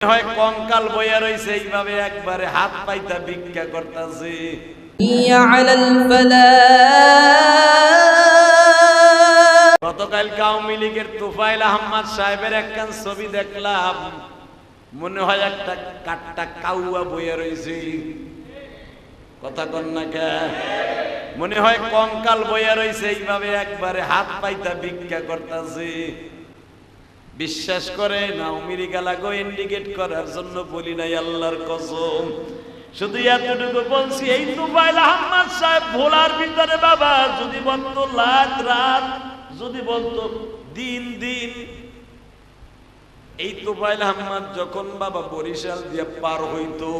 হয় কঙ্কাল বইয়া এইভাবে একবারে হাত পাইতা ভিক্ষা করতেছে। গতকাল লীগের তুফাইল সাহেবের একখান ছবি দেখলাম। মনে হয় একটা কাটটা কাউয়া বইয়া রইছে। কথা কন্যাকে মনে হয় কঙ্কাল বইয়া রইছে এইভাবে একবারে হাত পাইতা ভিক্ষা করতেছে। বিশ্বাস করে না উমিরি গালাগো ইন্ডিকেট করার জন্য বলি নাই আল্লাহর কসম। শুধু এতটুকু বলছি, এই তুফাইল আহমদ সাহেব ভোলার ভিতরে বাবা, যদি বলতো রাত রাত, যদি বলতো দিন দিন। এই তুফাইল আহমদ যখন বাবা বরিশাল দিয়ে পার হইতো,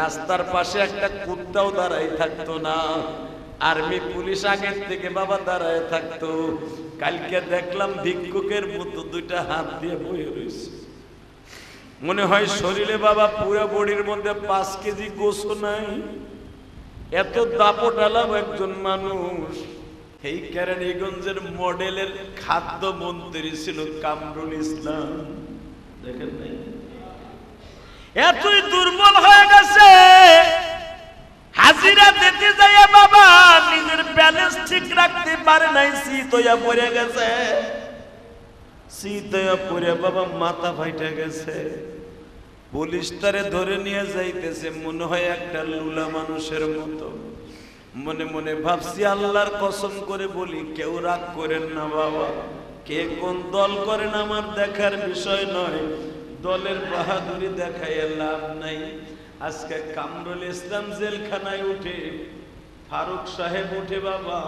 রাস্তার পাশে একটা কুত্তাও দাঁড়াই থাকতো না। আর্মি পুলিশ আগের থেকে বাবা দাঁড়ায় থাকতো। কালকে দেখলাম ভিক্ষুকের মতো দুইটা হাত দিয়ে বয়ে রয়েছে। মনে হয় শরীরে বাবা পুরো বডির মধ্যে পাঁচ কেজি গোসো নাই। এত দাপট আলাম একজন মানুষ। এই কেরানীগঞ্জের মডেলের খাদ্য মন্ত্রী ছিল কামরুল ইসলাম। দেখেন এতই দুর্বল হয়ে গেছে। হাজিরা দিতে যাইয়া রাখতে পারে নাই শীত হইয়া পড়ে গেছে। শীত হইয়া পড়ে বাবা মাথা ফাইটে গেছে। পুলিশ তারে ধরে নিয়ে যাইতেছে, মনে হয় একটা লুলা মানুষের মতো। মনে মনে ভাবছি, আল্লাহর কসম করে বলি, কেউ রাগ করেন না বাবা। কে কোন দল করেন আমার দেখার বিষয় নয়। দলের বাহাদুরি দেখাই লাভ নাই। আজকে কামরুল ইসলাম জেলখানায় উঠে, ফারুক সাহেব উঠে বাবা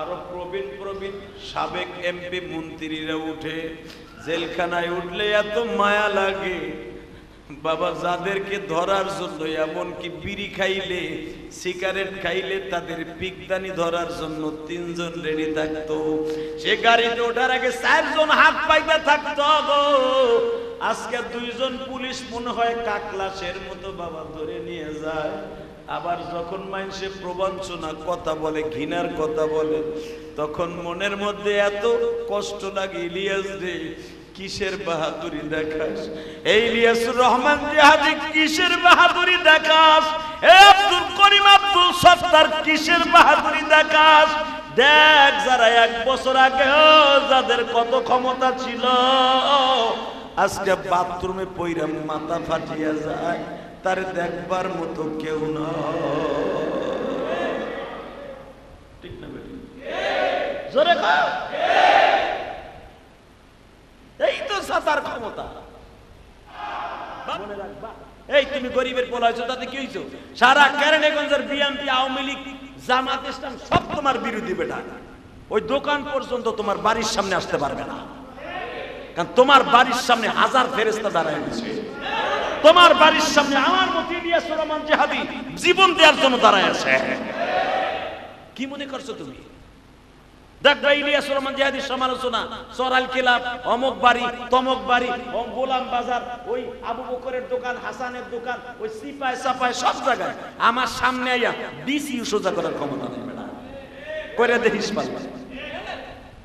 আরও প্রবীণ প্রবীণ সাবেক এমপি মন্ত্রীরা উঠে, জেলখানায় উঠলে এত মায়া লাগে। বাবা, যাদেরকে ধরার জন্য, এমনকি বিড়ি খাইলে, সিগারেট খাইলে তাদের পিকদানি ধরার জন্য তিনজন রেডি থাকতো। সে গাড়িতে ওঠার আগে চারজন হাত পাইতে থাকতো আজকে দুইজন পুলিশ মনে হয় কাকলাসের মতো বাবা ধরে নিয়ে যায়। আবার যখন মানুষে প্রবঞ্চনা, কথা বলে, ঘৃণার কথা বলে, তখন মনের মধ্যে এত কষ্ট লাগে, ইলিয়াস রে, কিসের বাহাদুরি দেখাস? এই ইলিয়াসুর রহমান জিহাদি কিসের বাহাদুরি দেখাস? আব্দুল করিম আব্দুল সত্তার কিসের বাহাদুরি দেখাস? দেখ, যারা এক বছর আগে যাদের কত ক্ষমতা ছিল, আজকে বাথরুমে পইরা মাথা ফাটিয়া যায়। তার দেখবার মতো কেউ এই তো সাতার ক্ষমতা। এই তুমি গরিবের পোলা হয়েছো, তাতে কি হয়েছো সারা কেরানীগঞ্জের বিএনপি আওয়ামী লীগ, জামাত ইসলাম সব তোমার বিরোধী বেটা। ওই দোকান পর্যন্ত তোমার বাড়ির সামনে আসতে পারবে না। কারণ তোমার বাড়ির সামনে হাজার ফেরেস্তা দাঁড়ায় গেছে তোমার বাড়ির সামনে আমার মতো ইলিয়াস রহমান জাহাদি। জীবন দেওয়ার জন্য দাঁড়ায় আছে। কি মনে করছ তুমি? দেখবা ইলিয়াস রহমান জিহাদির সমালোচনা সরাল কিলাব, অমক বাড়ি, তমক বাড়ি গোলাম বাজার, ওই আবু বকরের দোকান, হাসানের দোকান, ওই সিপায় সাপায় সব জায়গায়। আমার সামনে আইয়া ডিসি সোজা করার ক্ষমতা নেই করে দেখিস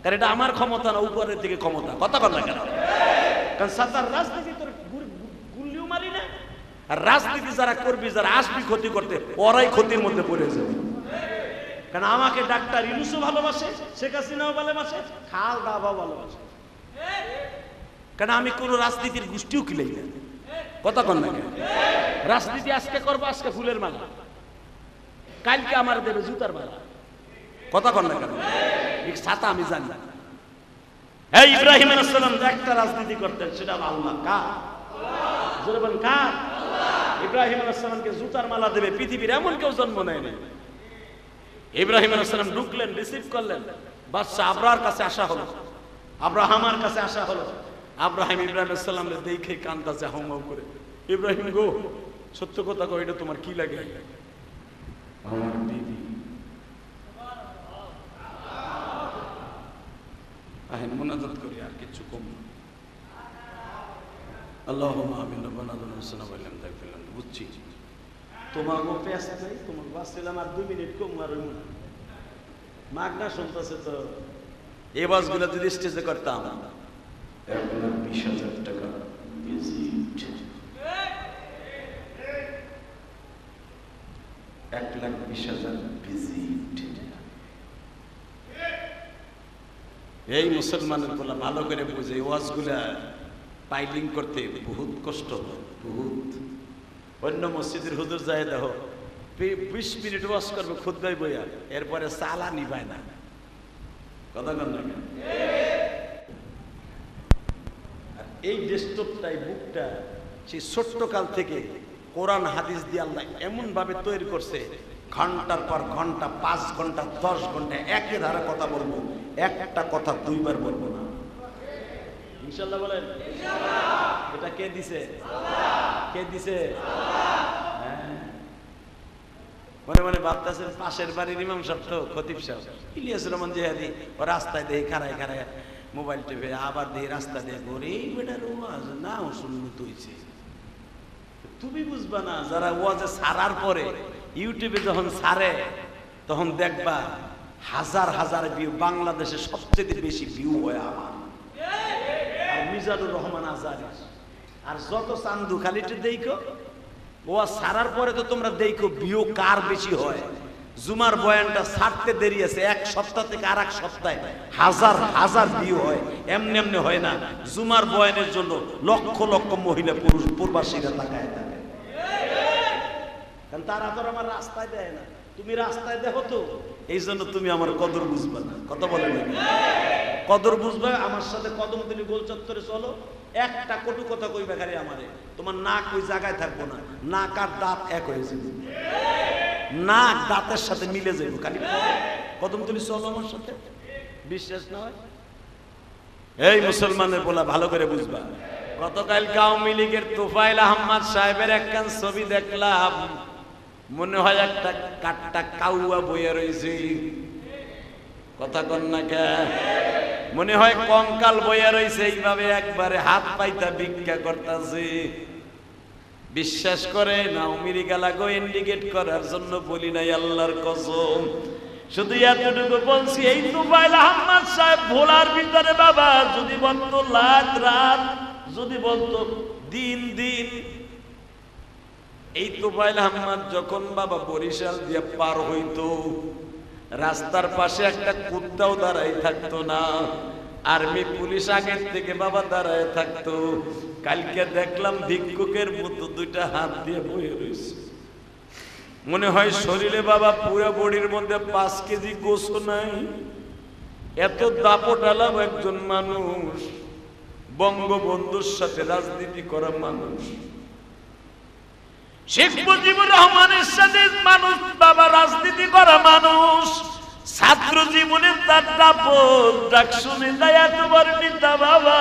কারণ এটা আমার ক্ষমতা না, উপরের দিকে ক্ষমতা। কথা না কেন? কারণ সাতার রাজনীতি তোর গুল- গুল্লিও মারি না আর রাজনীতি যারা করবি, যারা আসবি ক্ষতি করতে, ওরাই ক্ষতির মধ্যে পড়ে যাবে। কারণ আমাকে ডাক্তার ইনুসও ভালোবাসে, শেখ হাসিনাও ভালোবাসে খাল দাবাও ভালোবাসে। কারণ আমি কোনো রাজনীতির গোষ্ঠীও কিলাই না? কথা কন? রাজনীতি আজকে করব, আজকে ফুলের মালা। কালকে আমার দেবে জুতার মালা। কথা কন না ছাতা আমি জানি। এই ইব্রাহিম একটা রাজনীতি করতেন, সেটা আল্লাহ কার? কার? ইব্রাহিম আলাইসালামকে জুতার মালা দেবে, পৃথিবীর এমন কেউ জন্ম নেয় না ইব্রাহিম আলাইসালাম ঢুকলেন, রিসিভ করলেন, বাদশাহ আবরার কাছে আসা হলো, আব্রাহামার কাছে আসা হলো। আব্রাহিম ইব্রাহিম আলাইসালাম দেখে কান্দাছে, হাউ মাউ করে, ইব্রাহিম গো, সত্য কথা কো এটা তোমার কি লাগে? আমার আহেন, মোনাজাত করি, আর কিছু কম না। আল্লাহ আমি বুঝছি। তোমার পেঁচ নাই তোমার বাঁচছিলাম আর দুই মিনিট কম মারব না। মাগনা শুনতেছে তো, এই বাসগুলো যদি স্টেজে করতাম। এক লাখ বিশ হাজার টাকা ভিজিট এক লাখ বিশ হাজার ভিজিট এই মুসলমানের বললাম ভালো করে বুঝে ওয়াজগুলা পাইলিং করতে বহুত কষ্ট বহুত। অন্য মসজিদের হুজুর যায় বি- বিশ মিনিট ওয়াজ করবে খুদ্াই বইয়া এরপরে চালা নিভায় না। কথা কন? এই ডেস্কটপটাই, বুকটা সেই ছোট্ট কাল থেকে কোরআন, হাদিস দিয়ে আল্লাহ এমন ভাবে তৈরি করছে, ঘণ্টার পর ঘণ্টা, পাঁচ ঘণ্টা, দশ ঘণ্টা একই ধারা কথা বলব, একটা কথা দুইবার বলব না। ইনশাল্লাহ বলেন। এটা কে দিছে? কে দিছে? হ্যাঁ। মনে মনে ভাবতেছেন, পাশের বাড়ির ইমাম সাহেব খতিব সাহেব। ইলিয়াস রহমান ও রাস্তায় মোবাইল টিপে আবার দিয়ে রাস্তা দিয়ে ঘুরে বেটার ওয়াজ না ও শুনলো তুইছে তুমি বুঝবা না, যারা ওয়াজে সারার পরে ইউটিউবে যখন সারে, তখন দেখবা হাজার হাজার ভিউ বাংলাদেশে সবচেয়ে বেশি ভিউ হয় আমার। মিজানুর রহমান আজারি। আর যত চান্দু খালি একটু দেখো ও সারার পরে তো তোমরা দেখো ভিউ কার বেশি হয়। জুমার বয়ানটা ছাড়তে দেরি আছে, এক সপ্তাহ থেকে আর এক সপ্তাহে হাজার হাজার ভিউ হয়। এমনি এমনি হয় না, জুমার বয়ানের জন্য লক্ষ লক্ষ মহিলা পুরুষ পূর্বাসীরা তাকায় থাকে। কারণ তারা তো আমার রাস্তায় দেয় না। তুমি রাস্তায় দেখো তো এই জন্য তুমি আমার কদর বুঝবে না। কথা বলে কদর বুঝবে, আমার সাথে কদম তুমি গোল চত্বরে চলো। একটা কটু কথা কইবে খালি আমারে, তোমার নাক ওই জায়গায় থাকব না, নাক আর দাঁত এক হয়ে যাবে। নাক দাঁতের সাথে মিলে যাইব খালি। কদম তুমি চলো আমার সাথে। বিশ্বাস না হয়? এই মুসলমানের বলা ভালো করে বুঝবা। গতকাল আওয়ামী লীগের তোফাইল আহমদ সাহেবের একখান ছবি দেখলাম। মনে হয় একটা কাটটা কাউয়া বইয়া রয়েছে। কথা কন না কে? মনে হয় কঙ্কাল বইয়া রয়েছে এইভাবে একবারে হাত পাইতা ভিক্ষা করতেছে। বিশ্বাস করে না আমেরিকা লাগো ইন্ডিকেট করার জন্য বলি নাই আল্লাহর কসম। শুধু এতটুকু বলছি, এই তোফাইল আহমদ সাহেব ভোলার ভিতরে বাবা, যদি বলতো রাত রাত, যদি বলতো দিন দিন, এই তোফাইল আহমদ যখন বাবা বরিশাল দিয়ে পার হইতো রাস্তার পাশে একটা কুত্তাও দাঁড়াই থাকতো না। আর্মি পুলিশ আগের থেকে বাবা দাঁড়ায় থাকতো। কালকে দেখলাম ভিক্ষুকের মতো দুইটা হাত দিয়ে বয়ে রয়েছে। মনে হয় শরীরে বাবা পুরো বডির মধ্যে পাঁচ কেজি গোসো নাই। এত দাপটালাম একজন মানুষ, বঙ্গবন্ধুর সাথে রাজনীতি করা মানুষ। শেখ মুজিবুর রহমানের সাথে মানুষ বাবা রাজনীতি করা মানুষ। ছাত্র জীবনে তার দাপট ডাক শুনে তাই বাবা।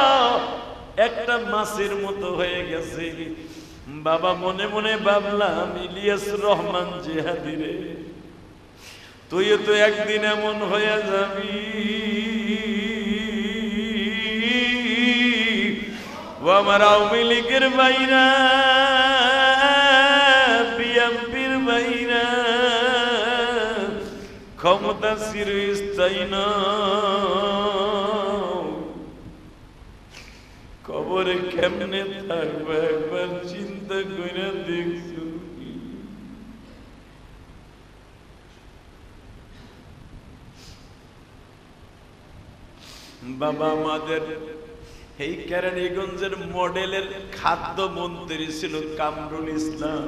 একটা মাছের মতো হয়ে গেছে। বাবা মনে মনে ভাবলাম, ইলিয়াস রহমান জেহাদি রে তুই তো একদিন এমন হয়ে যাবি। ও আমার আওয়ামী লীগের বাইরা ক্ষমতা চিরস্থায়ী না। কেমনে থাকবে একবার চিন্তা করে দেখছ? বাবা আমাদের, এই কেরানীগঞ্জের মডেলের খাদ্য মন্ত্রী ছিল কামরুল ইসলাম।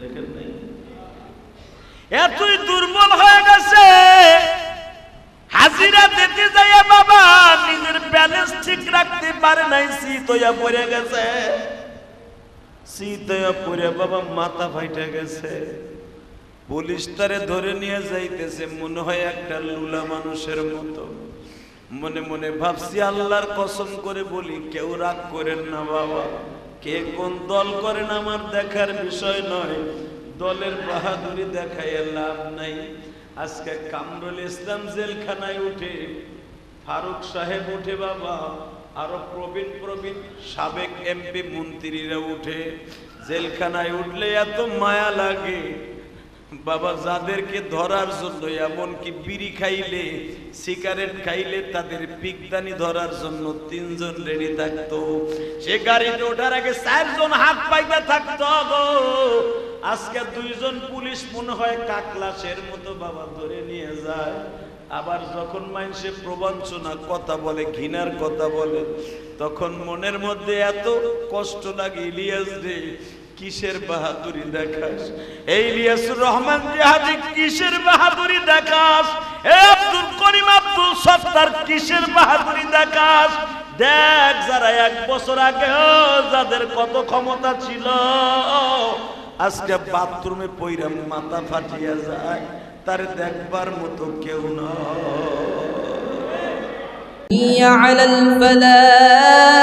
দেখেন নাই? এতই রাখতে পারে নাই শীত হইয়া পড়ে গেছে। শীত হইয়া পড়ে বাবা মাথা ফাইটে গেছে। পুলিশ তারে ধরে নিয়ে যাইতেছে, মনে হয় একটা লুলা মানুষের মতো। মনে মনে ভাবছি, আল্লাহর কসম করে বলি, কেউ রাগ করেন না বাবা। কে কোন দল করেন আমার দেখার বিষয় নয়। দলের বাহাদুরি দেখায় লাভ নাই। আজকে কামরুল ইসলাম জেলখানায় উঠে, ফারুক সাহেব উঠে বাবা আরও প্রবীণ প্রবীণ সাবেক এমপি মন্ত্রীরা উঠে, জেলখানায় উঠলে এত মায়া লাগে। বাবা, যাদেরকে ধরার জন্য, এমনকি বিড়ি খাইলে, সিগারেট খাইলে তাদের পিকদানি ধরার জন্য তিনজন রেডি থাকতো। সে গাড়িতে ওঠার আগে চারজন হাত পাইতে থাকতো আজকে দুইজন পুলিশ মনে হয় কাকলাসের মতো বাবা ধরে নিয়ে যায়। আবার যখন মানুষে প্রবঞ্চনা, কথা বলে, ঘৃণার কথা বলে, তখন মনের মধ্যে এত কষ্ট লাগে, ইলিয়াস রে, কিসের বাহাদুরি দেখাস? এই ইলিয়াসুর রহমান জাহাজি কিসের বাহাদুরি দেখাস? এ আব্দুল করিম আব্দুল সত্তার কিসের বাহাদুরি দেখাস? দেখ, যারা এক বছর আগে যাদের কত ক্ষমতা ছিল, আজকে বাথরুমে পইরা মাথা ফাটিয়া যায়। তার দেখবার মতো কেউ নয় حي على الفلاح